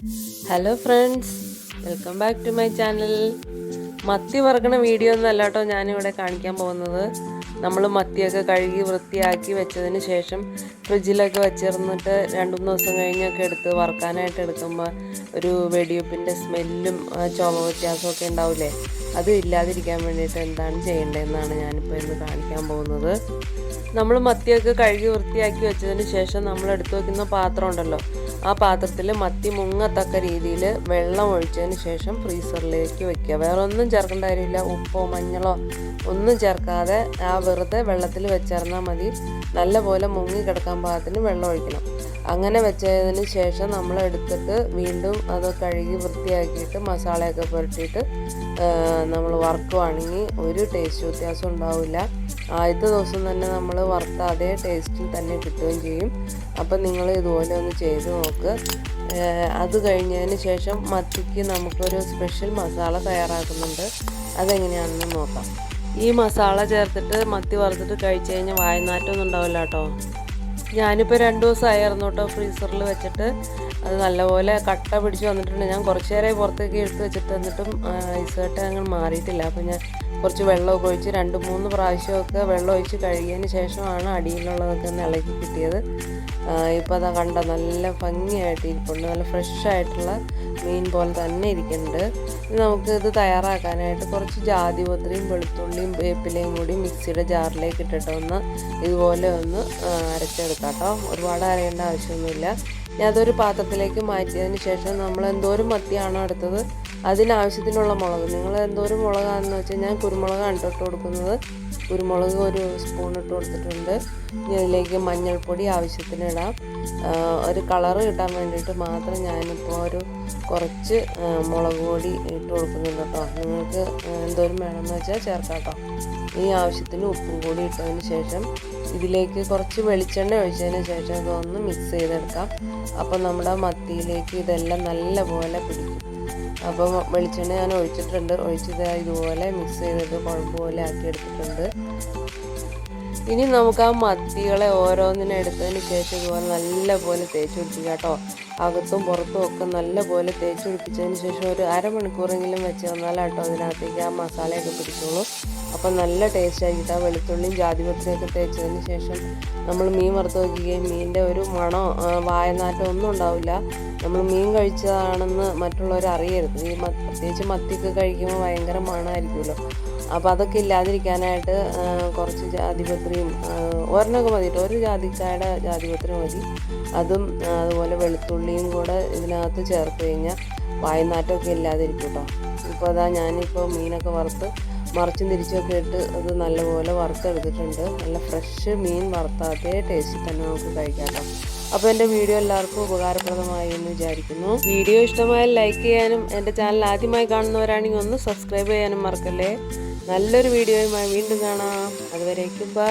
Hello friends welcome back to my channel മത്തി വറുക്കണ video ഒന്നും അല്ലാട്ടോ ഞാനിവിടെ കാണിക്കാൻ പോകുന്നത്. നമ്മൾ മത്തിയൊക്കെ കഴുകി വൃത്തിയാക്കി വെച്ചതിന് ശേഷം ഫ്രിഡ്ജിലൊക്കെ വെച്ചിരുന്നിട്ട് രണ്ട് മൂന്ന് ദിവസം കഴിഞ്ഞൊക്കെ എടുത്ത് വറുക്കാനായിട്ട് എടുക്കുമ്പോൾ ഒരു വെടിയുപ്പിന്റെ സ്മെല്ലും ചുമ വ്യത്യാസമൊക്കെ ഉണ്ടാവില്ലേ? അത് ഇല്ലാതിരിക്കാൻ വേണ്ടിയിട്ട് എന്താണ് ചെയ്യേണ്ടതെന്നാണ് ഞാനിപ്പോൾ ഇന്ന് കാണിക്കാൻ പോകുന്നത്. നമ്മൾ മത്തിയൊക്കെ കഴുകി വൃത്തിയാക്കി വെച്ചതിന് ശേഷം നമ്മൾ എടുത്തു വെക്കുന്ന പാത്രം ഉണ്ടല്ലോ ആ പാത്രത്തിൽ മത്തി മുങ്ങത്തക്ക രീതിയിൽ വെള്ളം ഒഴിച്ചതിന് ശേഷം ഫ്രീസറിലേക്ക് വെക്കുക. വേറെ ഒന്നും ചേർക്കേണ്ട കാര്യമില്ല. ഉപ്പോ മഞ്ഞളോ ഒന്നും ചേർക്കാതെ ആ വെറുതെ വെള്ളത്തിൽ വെച്ചിരുന്നാൽ മതി. നല്ലപോലെ മുങ്ങി കിടക്കാൻ പാകത്തിന് വെള്ളം ഒഴിക്കണം. അങ്ങനെ വെച്ചതിന് ശേഷം നമ്മൾ എടുത്തിട്ട് വീണ്ടും അത് കഴുകി വൃത്തിയാക്കിയിട്ട് മസാലയൊക്കെ പുരട്ടിയിട്ട് നമ്മൾ വറുക്കുവാണെങ്കിൽ ഒരു ടേസ്റ്റ് വ്യത്യാസം ഉണ്ടാവില്ല. ആദ്യത്തെ ദിവസം തന്നെ നമ്മൾ വറുത്ത അതേ ടേസ്റ്റിൽ തന്നെ കിട്ടുകയും ചെയ്യും. അപ്പം നിങ്ങൾ ഇതുപോലെ ഒന്ന് ചെയ്ത് നോക്ക് അത് കഴിഞ്ഞതിന് ശേഷം മത്തിക്ക് നമുക്കൊരു സ്പെഷ്യൽ മസാല തയ്യാറാക്കുന്നുണ്ട്. അതെങ്ങനെയാണെന്ന് നോക്കാം. ഈ മസാല ചേർത്തിട്ട് മത്തി വറുത്തിട്ട് കഴിച്ചു കഴിഞ്ഞാൽ വായനാറ്റമൊന്നും ഉണ്ടാവില്ല കേട്ടോ. ഞാനിപ്പോൾ രണ്ട് ദിവസമായിരുന്നു കേട്ടോ ഫ്രീസറിൽ വെച്ചിട്ട്. അത് നല്ലപോലെ കട്ട പിടിച്ച് വന്നിട്ടുണ്ട്. ഞാൻ കുറച്ച് നേരമായി പുറത്തേക്ക് എടുത്ത് വെച്ചിട്ട് എന്നിട്ടും ഐസ് കട്ട അങ്ങനെ മാറിയിട്ടില്ല. അപ്പോൾ ഞാൻ കുറച്ച് വെള്ളമൊക്കെ ഒഴിച്ച് രണ്ട് മൂന്ന് പ്രാവശ്യമൊക്കെ വെള്ളം ഒഴിച്ച് കഴുകിയതിന് ശേഷമാണ് അടിയിലുള്ളതൊക്കെ ഒന്ന് ഇളക്കി കിട്ടിയത്. ഇപ്പോൾ അതാ കണ്ട നല്ല ഭംഗിയായിട്ട് ഇരിപ്പുണ്ട്. നല്ല ഫ്രഷ് ആയിട്ടുള്ള മീൻ പോലെ തന്നെ ഇരിക്കുന്നുണ്ട്. നമുക്ക് ഇത് തയ്യാറാക്കാനായിട്ട് കുറച്ച് ജാതിപത്രിയും വെളുത്തുള്ളിയും വേപ്പിലയും കൂടി മിക്സിയുടെ ജാറിലേക്ക് ഇട്ടിട്ട് ഒന്ന് ഇതുപോലെ ഒന്ന് അരച്ചെടുക്കാം കേട്ടോ. ഒരുപാട് അരയേണ്ട ആവശ്യമൊന്നുമില്ല. അതൊരു പാത്രത്തിലേക്ക് മാറ്റിയതിന് ശേഷം നമ്മൾ എന്തോരം മത്തിയാണോ എടുത്തത്? അതിനാവശ്യത്തിനുള്ള മുളക്. നിങ്ങൾ എന്തോരം മുളകാണെന്ന് വെച്ചാൽ ഞാൻ കുരുമുളകാണ് ഇട്ട് കൊടുക്കുന്നത്. കുരുമുളക് ഒരു സ്പൂൺ ഇട്ട് കൊടുത്തിട്ടുണ്ട്. ഇതിലേക്ക് മഞ്ഞൾപ്പൊടി ആവശ്യത്തിന് ഇടാം. ഒരു കളറ് കിട്ടാൻ വേണ്ടിയിട്ട് മാത്രം ഞാനിപ്പോൾ ഒരു കുറച്ച് മുളക് പൊടി ഇട്ട് കൊടുക്കുന്നുണ്ട് കേട്ടോ. നിങ്ങൾക്ക് എന്തോരം വേണമെന്ന് വെച്ചാൽ ചേർക്കാം കേട്ടോ. ഈ ആവശ്യത്തിന് ഉപ്പും കൂടി ഇട്ടതിന് ശേഷം ഇതിലേക്ക് കുറച്ച് വെളിച്ചെണ്ണ ഒഴിച്ചതിന് ശേഷം ഇതൊന്ന് മിക്സ് ചെയ്തെടുക്കാം. അപ്പോൾ നമ്മുടെ മത്തിയിലേക്ക് ഇതെല്ലാം നല്ലപോലെ പിടിക്കും. അപ്പോൾ വെളിച്ചെണ്ണ ഞാൻ ഒഴിച്ചിട്ടുണ്ട്. ഒഴിച്ചത് ഇതുപോലെ മിക്സ് ചെയ്തിട്ട് കുഴമ്പ് പോലെ ആക്കി എടുത്തിട്ടുണ്ട്. ഇനി നമുക്ക് ആ മത്തികളെ ഓരോന്നിനെ എടുത്തതിന് ശേഷം ഇതുപോലെ നല്ലപോലെ തേച്ച് പിടിപ്പിക്കുക കേട്ടോ. അകത്തും പുറത്തും ഒക്കെ നല്ലപോലെ തേച്ച് പിടിപ്പിച്ചതിന് ശേഷം ഒരു അരമണിക്കൂറെങ്കിലും വെച്ച് തന്നാലാട്ടോ അതിനകത്തേക്ക് ആ മസാലയൊക്കെ പിടിച്ചോളൂ. അപ്പം നല്ല ടേസ്റ്റ് ആക്കിയിട്ട് ആ വെളുത്തുള്ളിയും ജാതിപത്രിയൊക്കെ തേച്ചതിന് ശേഷം നമ്മൾ മീൻ വറുത്ത് വയ്ക്കുകയും മീനിന്റെ ഒരു മണോ വായനാറ്റം ഒന്നും ഉണ്ടാവില്ല. നമ്മൾ മീൻ കഴിച്ചതാണെന്ന് മറ്റുള്ളവർ അറിയരുത്. ഈ പ്രത്യേകിച്ച് മത്തിക്ക് കഴിക്കുമ്പോൾ ഭയങ്കര മണമായിരിക്കുമല്ലോ. അപ്പോൾ അതൊക്കെ ഇല്ലാതിരിക്കാനായിട്ട് കുറച്ച് ജാതിപത്രിയും ഒരെണ്ണമൊക്കെ മതിയിട്ട് ഒരു ജാതിക്കായുടെ ജാതിപത്രി മതി. അതും അതുപോലെ വെളുത്തുള്ളിയും കൂടെ ഇതിനകത്ത് ചേർത്ത് കഴിഞ്ഞാൽ വായനാറ്റമൊക്കെ ഇല്ലാതിരിക്കും കേട്ടോ. ഇപ്പോൾ അതാ ഞാനിപ്പോൾ മീനൊക്കെ വറുത്ത് മറിച്ചും തിരിച്ചൊക്കെ ഇട്ട് അത് നല്ലപോലെ വറുത്തെടുത്തിട്ടുണ്ട്. നല്ല ഫ്രഷ് മീൻ വറുത്താത്തേ ടേസ്റ്റ് തന്നെ നമുക്ക് കഴിക്കാം കേട്ടോ. അപ്പോൾ എന്റെ വീഡിയോ എല്ലാവർക്കും ഉപകാരപ്രദമായി എന്ന് വിചാരിക്കുന്നു. വീഡിയോ ഇഷ്ടമായാൽ ലൈക്ക് ചെയ്യാനും എന്റെ ചാനൽ ആദ്യമായി കാണുന്നവരാണെങ്കിൽ ഒന്ന് സബ്സ്ക്രൈബ് ചെയ്യാനും മറക്കല്ലേ. നല്ലൊരു വീഡിയോയുമായി വീണ്ടും കാണാം. അതുവരേക്കും ബൈ